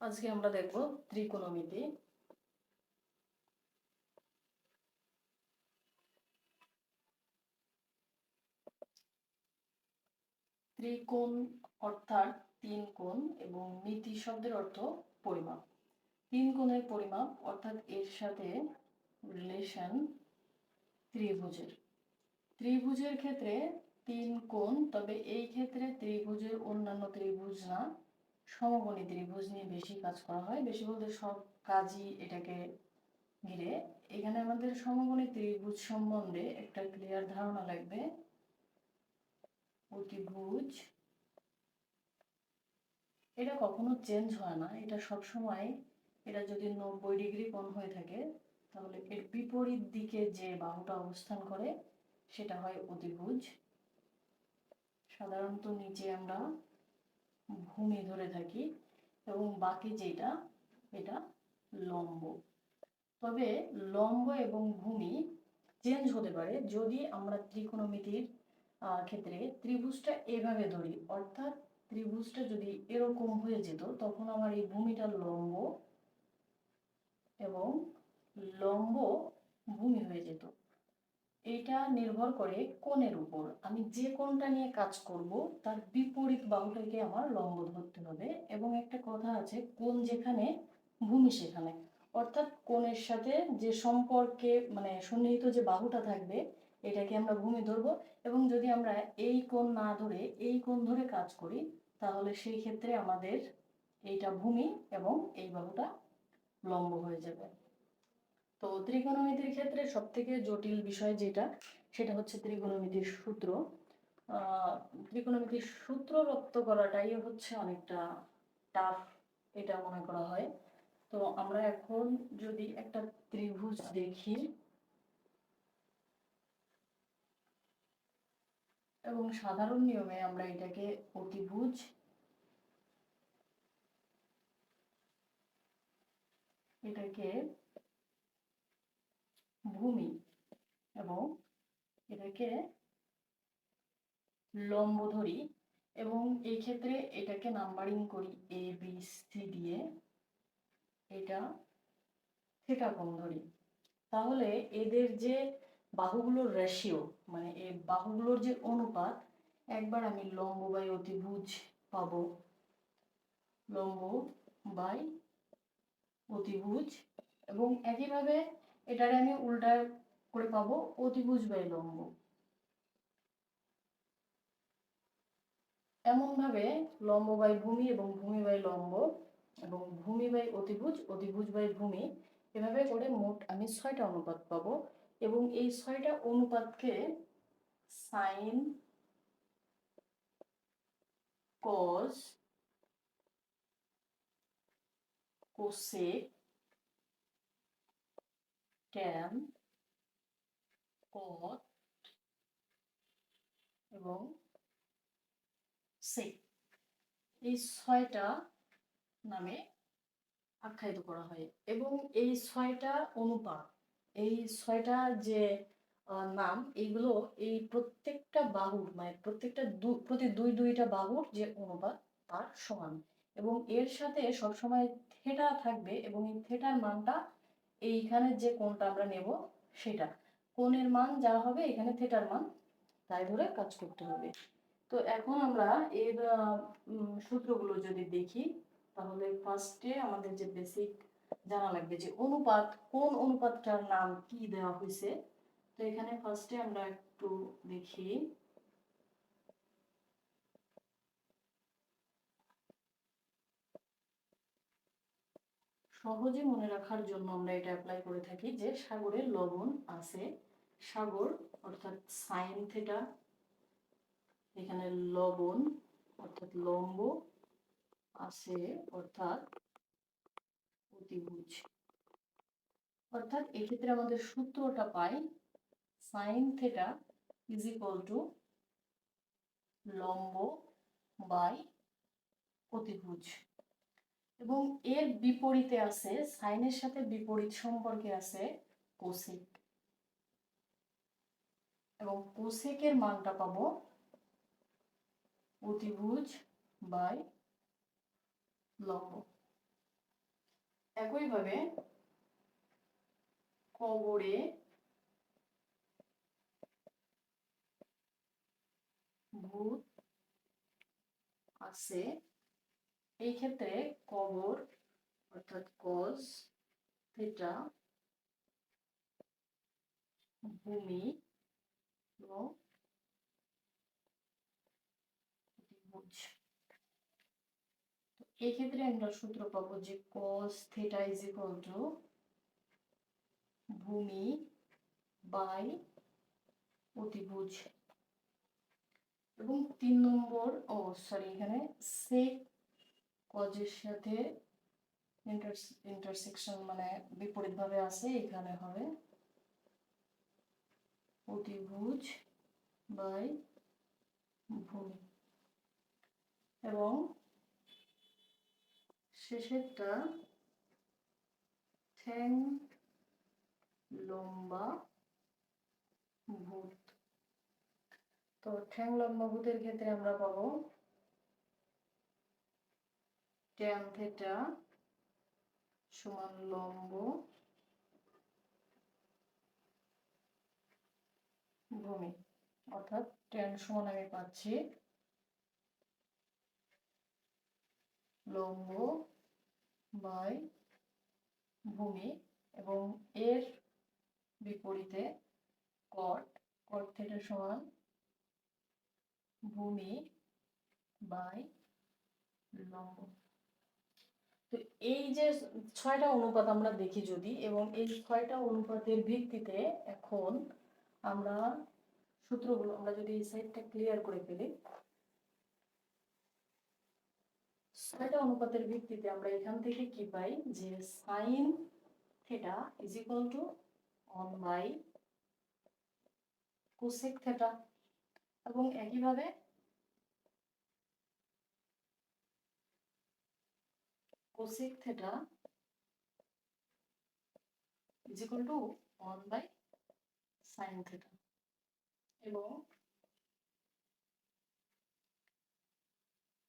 আজকে আমরা দেখব ত্রিকোণমিতি। ত্রিকোণ অর্থাৎ তিন কোণ এবং মিতি শব্দের অর্থ পরিমাপ। তিন কোণের পরিমাপ অর্থাৎ এর সাথে রিলেশন ত্রিভুজের। ত্রিভুজের ক্ষেত্রে তিন কোণ, তবে এই ক্ষেত্রে ত্রিভুজের অন্যান্য ত্রিভুজ না। সমকোণী ত্রিভুজ নিয়ে বেশি কাজ করা হয়। বেশি বলতে সব কাজই এটাকে ঘিরে। এখানে আমাদের সমকোণী ত্রিভুজ সম্বন্ধে একটা ক্লিয়ার ধারণা লাগবে। অতিভুজ। এটা কখনো চেঞ্জ হয় না। এটা সব সময় এটা যদি নব্বই ডিগ্রি কোণ হয়ে থাকে, তাহলে এর বিপরীত দিকে যে বাহুটা অবস্থান করে সেটা হয় অতিভুজ। সাধারণত নিচে আমরা ভূমি ধরে থাকি এবং বাকি যেটা, এটা লম্ব। তবে লম্ব এবং ভূমি চেঞ্জ হতে পারে যদি আমরা ত্রিকোণমিতির ক্ষেত্রে ত্রিভুজটা এভাবে ধরি। অর্থাৎ ত্রিভুজটা যদি এরকম হয়ে যেত, তখন আমার এই ভূমিটা লম্ব এবং লম্ব ভূমি হয়ে যেত। এটা নির্ভর করে কোণের উপর। আমি যে কোণটা নিয়ে কাজ করব, তার বিপরীত বাহুটাকে আমার লম্ব ধরতে হবে এবং একটা কথা আছে, কোণ যেখানে, ভূমি সেখানে। অর্থাৎ কোণের সাথে যে সম্পর্কে মানে সন্নিহিত যে বাহুটা থাকবে, এটাকে আমরা ভূমি ধরবো এবং যদি আমরা এই কোণ না ধরে এই কোণ ধরে কাজ করি, তাহলে সেই ক্ষেত্রে আমাদের এইটা ভূমি এবং এই বাহুটা লম্ব হয়ে যাবে। তো ত্রিকোণমিতির ক্ষেত্রে সব থেকে জটিল বিষয় যেটা, সেটা হচ্ছে ত্রিকোণমিতির সূত্র। ত্রিকোণমিতির সূত্র রপ্ত করাটাই হচ্ছে অনেকটা টাফ এটা মনে করা হয়। তো আমরা এখন যদি একটা ত্রিভুজ দেখি, এবং সাধারণ নিয়মে আমরা এটাকে অতিভুজ এটাকে ভূমি এবং এটাকে লম্ব ধরি এবং এই ক্ষেত্রে এটাকে নাম্বারিং করি এ বি সি দিয়ে। এটা থেটা কোণ ধরি। তাহলে এদের যে বাহুগুলোর রেশিও মানে এই বাহুগুলোর যে অনুপাত, একবার আমি লম্ব বাই অতিভুজ পাবো। লম্ব বাই অতিভুজ এবং একইভাবে এটারে আমি উল্টা করে পাবো অতিভুজ বাই লম্ব এমনভাবে লম্ব বাই ভূমি এবং ভূমি বাই লম্ব এবং ভূমি বাই অতিভুজ অতিভুজ বাই ভূমি এভাবে করে মোট আমি ছয়টা অনুপাত পাবো এবং এই ছয়টা অনুপাতকে sine cos cosec tan cot এবং সেক এই ছয়টা নামে আখ্যায়িত করা হয় এবং এই ছয়টা অনুপাত, এই ছয়টা যে নাম, এইগুলো এই প্রত্যেকটা বাহুর মানে প্রত্যেকটা প্রতি দুই দুইটা বাহুর যে অনুপাত তার সমান এবং এর সাথে সবসময় থেটা থাকবে এবং এই থেটার মানটা এইখানে যে কোণটা আমরা নেব, সেটা। কোণের মান যা হবে এখানে থেটার মান, তাই ধরে কাজ করতে হবে। তো এখন আমরা এর সূত্রগুলো যদি দেখি, তাহলে ফার্স্টে আমাদের যে বেসিক জানা লাগবে যে অনুপাত, কোন অনুপাতটার নাম কি দেওয়া হয়েছে। তো এখানে ফার্স্টে আমরা একটু দেখি। সহজে মনে রাখার জন্য আমরা এটা অ্যাপ্লাই করে থাকি যে সাগরের লবণ আছে, সাগর অর্থাৎ সাইন থেটা, এখানে লবণ অর্থাৎ লম্ব আছে অর্থাৎ অতিভুজ। অর্থাৎ এক্ষেত্রে আমাদের সূত্রটা পাই sine theta is equal to লম্ব বাই অতিভুজ। এবং এর বিপরীতে আছে সাইনের সাথে বিপরীত সম্পর্কে আছে কোসেক এবং কোসেকের মানটা পাবো অতিভুজ বাই লম্ব। একইভাবে কবরে ভূত আছে এই ক্ষেত্রে কবর অর্থাৎ কজ থিটা ভূমি এবং এই ক্ষেত্রে আমরা সূত্র পাবো যে cos theta is equal to ভূমি বাই অতিভুজ এবং তিন নম্বর, ও সরি এখানে সেক কজের সাথে ইন্টারসেকশন মানে বিপরীতভাবে আছে, এখানে হবে অতিভুজ বাই ভূমি। এবং শেষেরটা ঠ্যাং লম্বা ভূত। তো ঠ্যাং লম্বা ভূতের ক্ষেত্রে আমরা পাবো ট্যান থেটা সমান লম্ব ভূমি, অর্থাৎ ট্যান সমান আমি পাচ্ছি লম্ব বাই ভূমি এবং এর বিপরীতে কট কট থেটা সমান ভূমি বাই লম্ব। তো এই যে ছয়টা অনুপাত আমরা দেখি যদি, এবং এই ছয়টা অনুপাতের ভিত্তিতে এখন আমরা সূত্রগুলো, আমরা যদি এই সাইডটা ক্লিয়ার করে ফেলি, ছয়টা অনুপাতের ভিত্তিতে আমরা এখান থেকে কি পাই? যে sine theta is equal to one by cosec theta এবং একইভাবে cosec theta is equal to one by sine theta এবং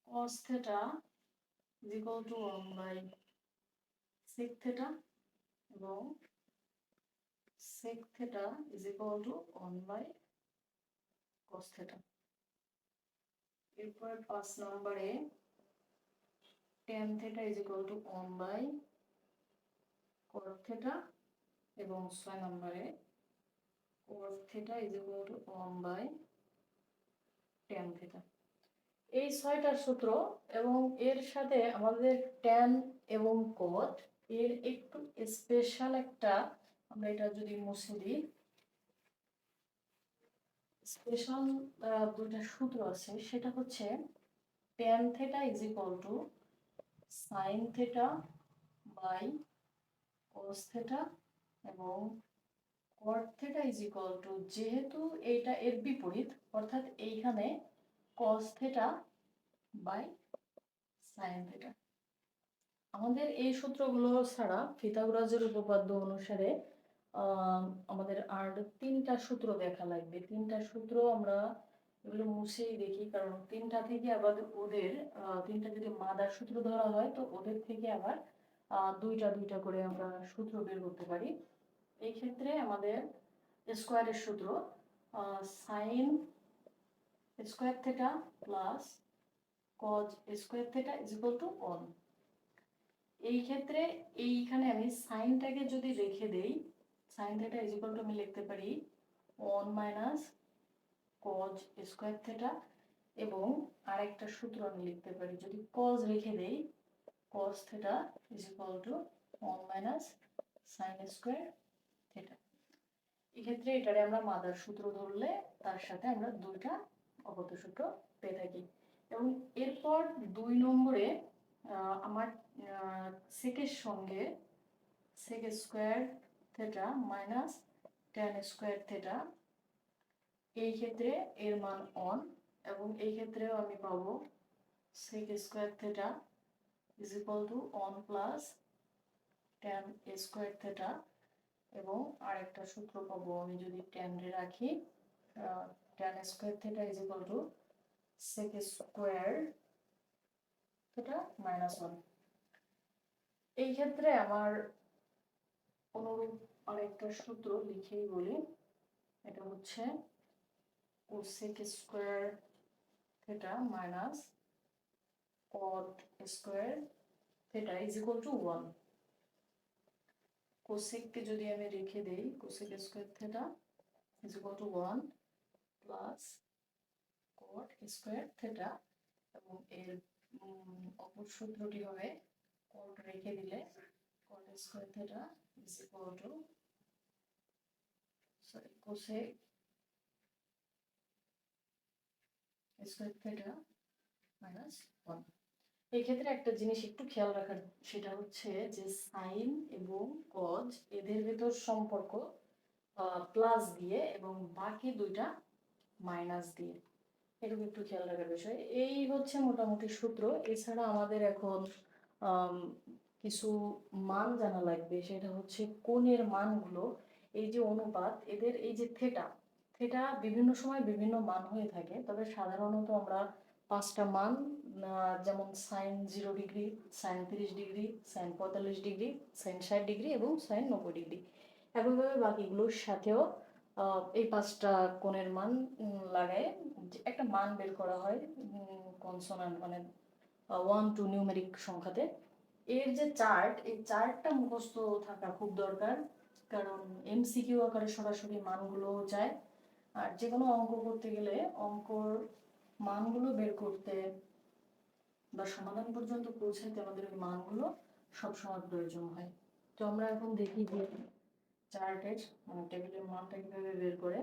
cos theta is equal to one by sec theta এবং sec theta is equal to one by cos theta এরপর পাঁচ নম্বরে tan theta is equal to one by cot theta এবং ছয় নম্বরে cos theta is equal to one by tan theta এই ছয়টার সূত্র এবং এর সাথে আমাদের ট্যান এবং কট এর একটু স্পেশাল একটা, আমরা এটা যদি মুছে দিই স্পেশাল দুইটা সূত্র আছে, সেটা হচ্ছে tan theta is equal to sine theta by cos theta এবং cot theta is equal to যেহেতু এইটা এর বিপরীত, অর্থাৎ এইখানে cos theta by sine theta আমাদের এই সূত্রগুলো ছাড়া ফিথাগোরাসের উপপাদ্য অনুসারে আমাদের আর তিনটা সূত্র দেখা লাগবে। তিনটা সূত্র আমরা এগুলো মুছেই দেখি, কারণ তিনটা থেকে আবার ওদের তিনটা যদি মাদার সূত্র ধরা হয়, তো ওদের থেকে আবার দুইটা দুইটা করে আমরা সূত্র বের করতে পারি। এই ক্ষেত্রে আমাদের স্কোয়ারের সূত্র sine square theta plus cos square theta is equal to one এই ক্ষেত্রে এইখানে আমি সাইনটাকে যদি রেখে দেই sine theta is equal to আমি লিখতে পারি one minus cos square theta এবং আরেকটা সূত্র আমি লিখতে পারি। যদি কজ রেখে দেই cos theta is equal to one minus sine square theta এক্ষেত্রে এটারে আমরা মাদার সূত্র ধরলে তার সাথে আমরা দুইটা অগত সূত্র পেয়ে থাকি। এবং এরপর দুই নম্বরে আমার সেকের সঙ্গে sec square theta minus tan square theta এই ক্ষেত্রে এর মান অন এবং এই ক্ষেত্রেও আমি পাবো sec square theta is equal to one plus tan square theta এবং আরেকটা সূত্র পাবো আমি যদি রে রাখি tan square theta is equal to sec square theta minus one এই ক্ষেত্রে আমার অনুরূপ আরেকটা সূত্র লিখেই বলি, এটা হচ্ছে cosec square theta minus cot square theta is equal to one কোসেককে যদি আমি রেখে দেই cosec square theta is equal to one plus cot square theta এবং এর অপর সূত্রটি হবে কট রেখে দিলে cot square theta is equal to sorry cosec square theta minus one এই ক্ষেত্রে একটা জিনিস একটু খেয়াল রাখার, সেটা হচ্ছে যে সাইন এবং কজ এদের ভেতর সম্পর্ক প্লাস দিয়ে এবং বাকি দুইটা মাইনাস দিয়ে। এটুকু একটু খেয়াল রাখার বিষয়। এই হচ্ছে মোটামুটি সূত্র। এছাড়া আমাদের এখন কিছু মান জানা লাগবে। সেটা হচ্ছে কোণের মানগুলো, এই যে অনুপাত, এদের এই যে থেটা থেটা বিভিন্ন সময় বিভিন্ন মান হয়ে থাকে, তবে সাধারণত আমরা পাঁচটা মান যেমন সাইন জিরো ডিগ্রি সাইন তিরিশ ডিগ্রি সাইন পঁয়তাল্লিশ ডিগ্রি সাইন ষাট ডিগ্রি এবং সাইন নব্বই ডিগ্রি একইভাবে বাকিগুলোর সাথেও এই পাঁচটা কোণের মান লাগায় একটা মান বের করা হয় কনসোনান্ট মানে ওয়ান টু নিউমেরিক সংখ্যাতে। এর যে চার্ট এই চার্টটা মুখস্থ থাকা খুব দরকার, কারণ এমসিকিউ আকারে সরাসরি মানগুলো যায়। আর যে কোনো অঙ্ক করতে গেলে অঙ্কর মানগুলো বের করতে বা সমাধান পর্যন্ত পৌঁছাতে আমাদের ওই মানগুলো সবসময় প্রয়োজন হয়। তো আমরা এখন দেখি যে চার্টের মানে টেবিলের মানটা কীভাবে বের করে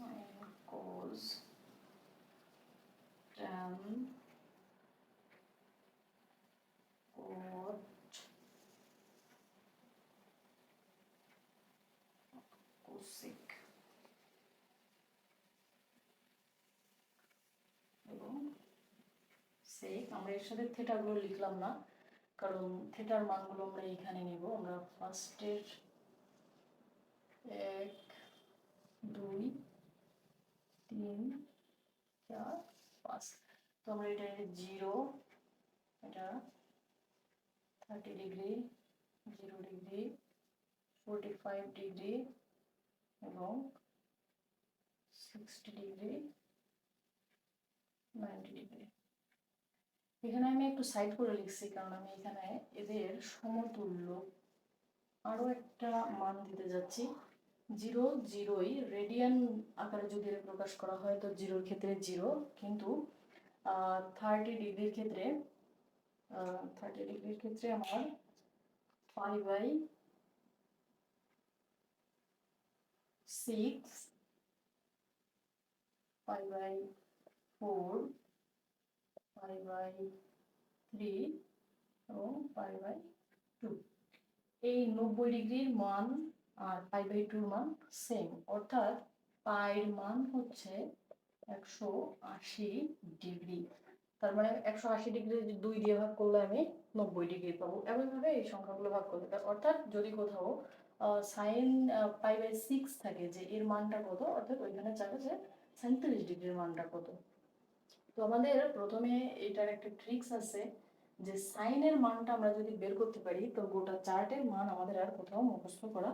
sin cos tan cot cosec. এবং sec, আমরা এর সাথে থেটাগুলো লিখলাম না, কারণ থেটার মানগুলো আমরা এখানে নিব। আমরা ফার্স্টের এক, দুই তিন, চার, পাঁচ। তো আমরা এটা জিরো। এটা thirty degree, zero degree, forty five degree এবং সিক্সটি ডিগ্রি, নাইনটি ডিগ্রি। এখানে আমি একটু সাইড করে লিখছি কারণ আমি এখানে এদের সমতুল্য। আরও একটা মান দিতে যাচ্ছি। জিরো, জিরোই। রেডিয়ান আকারে যদি প্রকাশ করা হয়, তো জিরোর ক্ষেত্রে জিরো। কিন্তু থার্টি ডিগ্রির ক্ষেত্রে থার্টি ডিগ্রির ক্ষেত্রে আমার five by six five by four five by three এবং ফাইভ বাই টু এই নব্বই ডিগ্রির মান আর পাই বাই টুর মান সেম অর্থাৎ পাইয়ের মান হচ্ছে একশো আশি ডিগ্রি। তার মানে একশো আশি ডিগ্রি দুই দিয়ে ভাগ করলে আমি নব্বই ডিগ্রি পাবো। এমনভাবে এই সংখ্যাগুলো ভাগ করতে হবে অর্থাৎ যদি কোথাও সাইন পাই বাই সিক্স থাকে যে এর মানটা কত, অর্থাৎ ওইখানে চাবে যে সাঁত্রিশ ডিগ্রির মানটা কত। তো আমাদের প্রথমে এটার একটা ট্রিক্স আছে যে সাইনের মানটা আমরা যদি বের করতে পারি, তো গোটা চার্টের মান আমাদের আর কোথাও মুখস্থ করা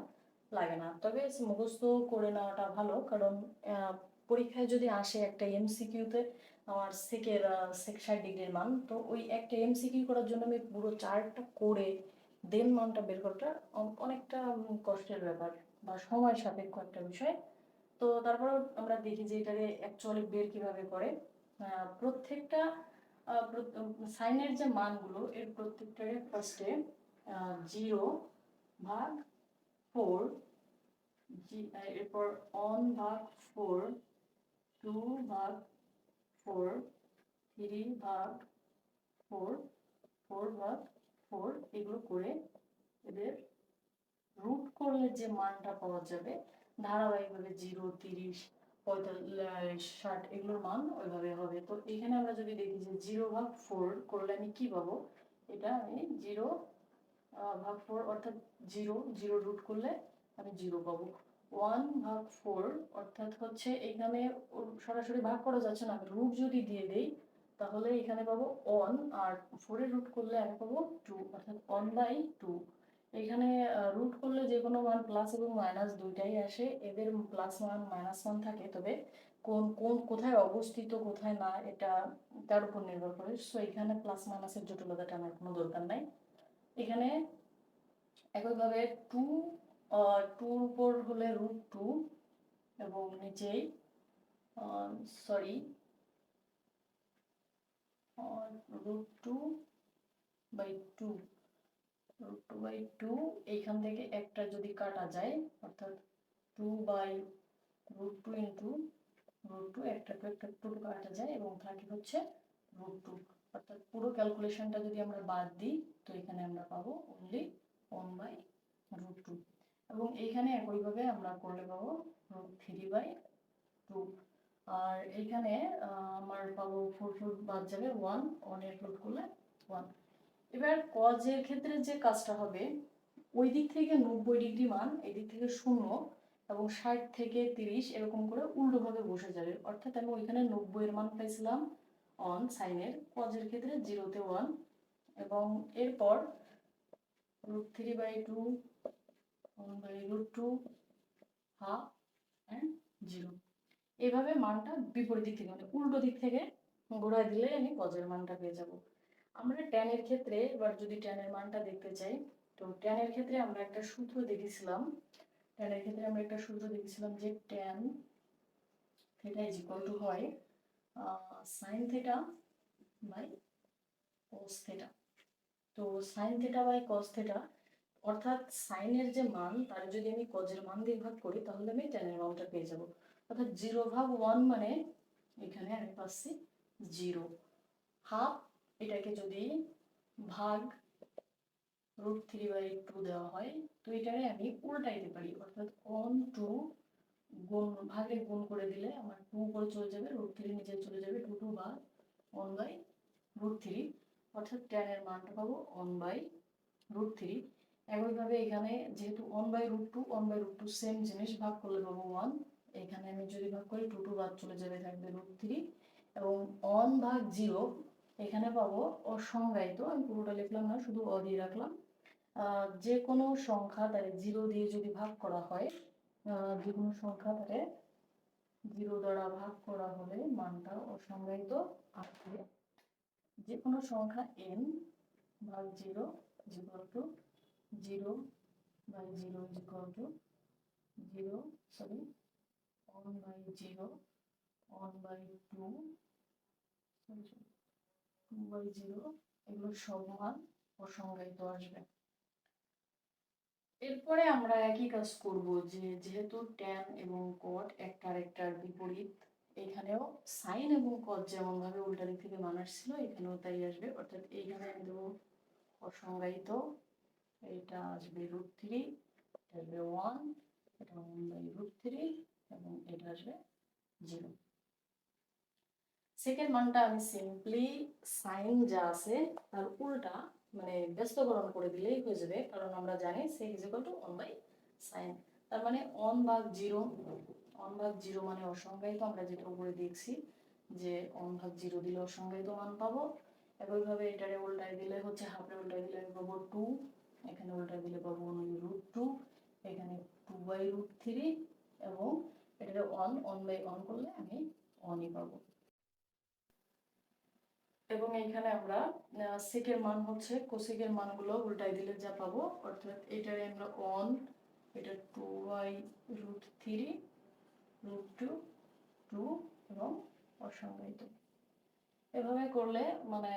লাগে না। তবে মুখস্থ করে নেওয়াটা ভালো। কারণ পরীক্ষায় যদি আসে একটা এমসিকিউতে আমার সেকের সেক ষাট ডিগ্রির মান, তো ওই একটা এমসিকিউ করার জন্য আমি পুরো চার্টটা করে দেন মানটা বের করাটা অনেকটা কষ্টের ব্যাপার বা সময় সাপেক্ষ একটা বিষয়। তো তারপর আমরা দেখি যে এটারে অ্যাকচুয়ালি বের কীভাবে করে। প্রত্যেকটা সাইনের যে মানগুলো, এর প্রত্যেকটারে ফার্স্টে জিরো ভাগ ফোর এরপর অন ভাগ ফোর টু ভাগ ফোর থ্রি ভাগ ফোর ফোর ভাগ ফোর এগুলো করে এদের রুট করলে যে মানটা পাওয়া যাবে, ধারাবাহিকভাবে জিরো তিরিশ, পঁয়তাল্লিশ, ষাট, এগুলোর মান ওইভাবে হবে। তো এখানে আমরা যদি দেখি যে জিরো ভাগ ফোর করলে আমি কি পাবো? এটা আমি জিরো ভাগ ফোর অর্থাৎ জিরো জিরো রুট করলে আমি জিরো পাবো। ওয়ান ভাগ ফোর অর্থাৎ হচ্ছে এখানে সরাসরি ভাগ করা যাচ্ছে না। আমি রুট যদি দিয়ে দেই, তাহলে এখানে পাবো অন আর ফোরের রুট করলে আমি পাবো টু অর্থাৎ অন বাই টু এখানে রুট করলে যে কোনো মান প্লাস এবং মাইনাস দুইটাই আসে। এদের প্লাস মান মাইনাস মান থাকে, তবে কোন কোন কোথায় অবস্থিত, কোথায় না, এটা তার উপর নির্ভর করে। সো এখানে প্লাস মাইনাসের জটিলতা আমার কোনো দরকার নাই। এখানে একইভাবে টু টুর উপর হলে রুট টু এবং নিচেই sorry root two by two root two by two এইখান থেকে একটা যদি কাটা যায়, অর্থাৎ two by root two into root two একটা একটা টু কাটা যায় এবং থাকে হচ্ছে রুট টু অর্থাৎ পুরো ক্যালকুলেশনটা যদি আমরা বাদ দিই, তো এখানে আমরা পাবো only one by root two এবং এইখানে একইভাবে আমরা করলে পাবো রুট থ্রি বাই টু আর এইখানে আমার পাবো ফোর ফোর বাদ যাবে ওয়ান ওয়ানের রুট করলে ওয়ান এবার কজের ক্ষেত্রে যে কাজটা হবে, ওই দিক থেকে নব্বই ডিগ্রি মান এদিক থেকে শূন্য এবং ষাট থেকে তিরিশ এরকম করে উল্টোভাবে বসে যাবে। অর্থাৎ আমি ওইখানে নব্বই এর মান পাইছিলাম অন সাইনের কজের ক্ষেত্রে জিরোতে ওয়ান এবং এরপর root three by two one by root two half and zero এইভাবে মানটা বিপরীত দিক থেকে মানে উল্টো দিক থেকে ঘোরায় দিলে আমি কজের মানটা পেয়ে যাব। আমরা ট্যানের ক্ষেত্রে এবার যদি ট্যানের মানটা দেখতে চাই, তো ট্যানের ক্ষেত্রে আমরা একটা সূত্র দেখেছিলাম। ট্যানের ক্ষেত্রে আমরা একটা সূত্র দেখেছিলাম যে tan theta is equal to হয় sine theta by cos theta তো sine theta by cos theta অর্থাৎ সাইনের যে মান, তার যদি আমি কজের মান দিয়ে ভাগ করি, তাহলে আমি ট্যানের মানটা পেয়ে যাব। অর্থাৎ জিরো ভাগ ওয়ান মানে এখানে আমি পাচ্ছি জিরো হাফ এটাকে যদি ভাগ রুট থ্রি বাই টু দেওয়া হয়, তো এটারে আমি উল্টাইতে পারি, অর্থাৎ অন টু গুণ ভাগে গুণ করে দিলে আমার টু উপরে চলে যাবে রুট থ্রি নিচে চলে যাবে টু টু ভাগ ওয়ান বাই রুট থ্রি অর্থাৎ ট্যানের মানটা পাবো ওয়ান বাই রুট থ্রি একইভাবে এখানে যেহেতু one by root two one by root two same জিনিস ভাগ করলে পাবো ওয়ান এখানে আমি যদি ভাগ করি টু টু বাদ চলে যাবে, থাকবে রুট থ্রি এবং অন ভাগ জিরো এখানে পাবো অসংজ্ঞায়িত, আমি পুরোটা লিখলাম না, শুধু অ দিয়ে রাখলাম। যে কোনো সংখ্যা তারে জিরো দিয়ে যদি ভাগ করা হয় যে কোনো সংখ্যা তারে জিরো দ্বারা ভাগ করা হলে মানটা অসংজ্ঞায়িত আসবে যে কোনো সংখ্যা এন ভাগ zero equal to zero by zero equal to zero sorry one by zero one by two two by zero, এগুলো সব মান অসংজ্ঞায়িত আসবে। এরপরে আমরা একই কাজ করব যে যেহেতু ট্যান এবং কট একটার একটার বিপরীত, এখানেও সাইন এবং কট যেমন ভাবে উল্টা দিক থেকে মান আসছিল এখানেও তাই আসবে। অর্থাৎ এইখানে আমি দেবো অসংজ্ঞায়িত এটা আসবে রুট থ্রি এটা আসবে ওয়ান এটা রুট থ্রি এবং এটা আসবে জিরো সেকেন্ড মানটা আমি সিম্পলি সাইন যা আছে, তার উল্টা মানে ব্যস্তকরণ করে দিলেই হয়ে যাবে, কারণ আমরা জানি sec is equal to one by sine তার মানে অন ভাগ জিরো অন ভাগ জিরো মানে অসংজ্ঞায়িত, আমরা যেটা উপরে দেখছি যে অন ভাগ জিরো দিলে অসংজ্ঞায়িত মান পাবো একইভাবে এটারে উল্টায় দিলে হচ্ছে হাফে উল্টায় দিলে আমি পাবো টু এখানে উল্টায় দিলে পাবো রুট টু এখানে টু বাই রুট থ্রি এবং এটারে অন অন বাই অন করলে আমি অনই পাবো এবং এইখানে আমরা সেকের মান হচ্ছে কোসেকের মানগুলো উল্টাই দিলে যা পাবো, অর্থাৎ এটারে আমরা অন এটা two Y root three root two two এবং অসংজ্ঞায়িত। এভাবে করলে মানে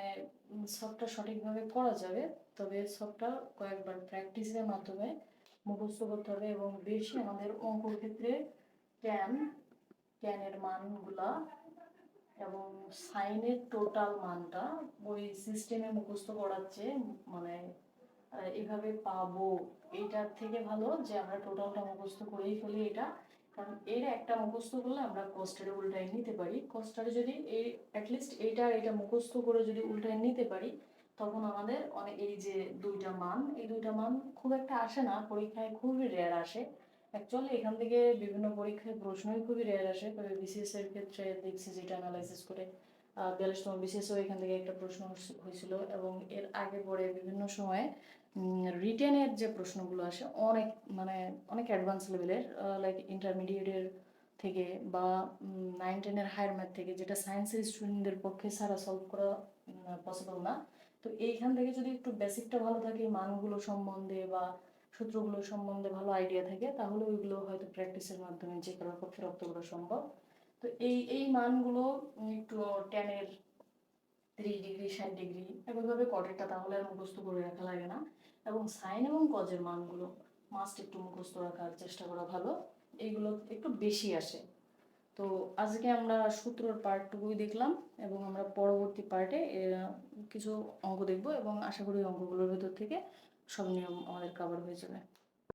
সবটা সঠিকভাবে করা যাবে, তবে সবটা কয়েকবার প্র্যাকটিসের মাধ্যমে মুখস্থ করতে হবে এবং বেশি আমাদের অঙ্কর ক্ষেত্রে ক্যান ক্যানের মানগুলা এবং সাইনের টোটাল মানটা ওই সিস্টেমে মুখস্থ করাচ্ছে মানে এভাবে পাবো, এইটার থেকে ভালো যে আমরা টোটালটা মুখস্থ করেই ফেলি এটা। কারণ এর একটা মুখস্থ করলে আমরা কস্টারে উল্টায় নিতে পারি। কস্টারে যদি এই অ্যাটলিস্ট এইটা এটা মুখস্থ করে যদি উল্টায় নিতে পারি, তখন আমাদের অনেক এই যে দুইটা মান, এই দুইটা মান খুব একটা আসে না, পরীক্ষায় খুবই রেয়ার আসে। অ্যাকচুয়ালি এখান থেকে বিভিন্ন পরীক্ষায় প্রশ্নই খুবই রেয়ার আসে, তবে বিসিএস এর ক্ষেত্রে দেখছি যেটা অ্যানালাইসিস করে বিয়াল্লিশতম বিসিএসও এখান থেকে একটা প্রশ্ন হয়েছিল এবং এর আগে পরে বিভিন্ন সময়ে রিটেনের যে প্রশ্নগুলো আসে, অনেক মানে অনেক অ্যাডভান্স লেভেলের লাইক ইন্টারমিডিয়েটের থেকে বা নাইন টেনের হায়ার ম্যাথ থেকে, যেটা সায়েন্সের স্টুডেন্টদের পক্ষে সারা সলভ করা পসিবল না। তো এইখান থেকে যদি একটু বেসিকটা ভালো থাকে, মানগুলো সম্বন্ধে বা সূত্রগুলো সম্বন্ধে ভালো আইডিয়া থাকে, তাহলে ওইগুলো হয়তো প্র্যাকটিসের মাধ্যমে যে কারোর পক্ষে রপ্ত করা সম্ভব। তো এই এই মানগুলো একটু টেনের তিরিশ ডিগ্রি ষাট ডিগ্রি একইভাবে কটেরটা তাহলে আর মুখস্থ করে রাখা লাগে না। এবং সাইন এবং কজের মানগুলো মাস্ট একটু মুখস্থ রাখার চেষ্টা করা ভালো, এইগুলো একটু বেশি আসে। তো আজকে আমরা সূত্রর পার্টটুকুই দেখলাম এবং আমরা পরবর্তী পার্টে কিছু অঙ্ক দেখব এবং আশা করি অঙ্কগুলোর ভেতর থেকে সব নিয়ম আমাদের কাভার হয়ে যাবে।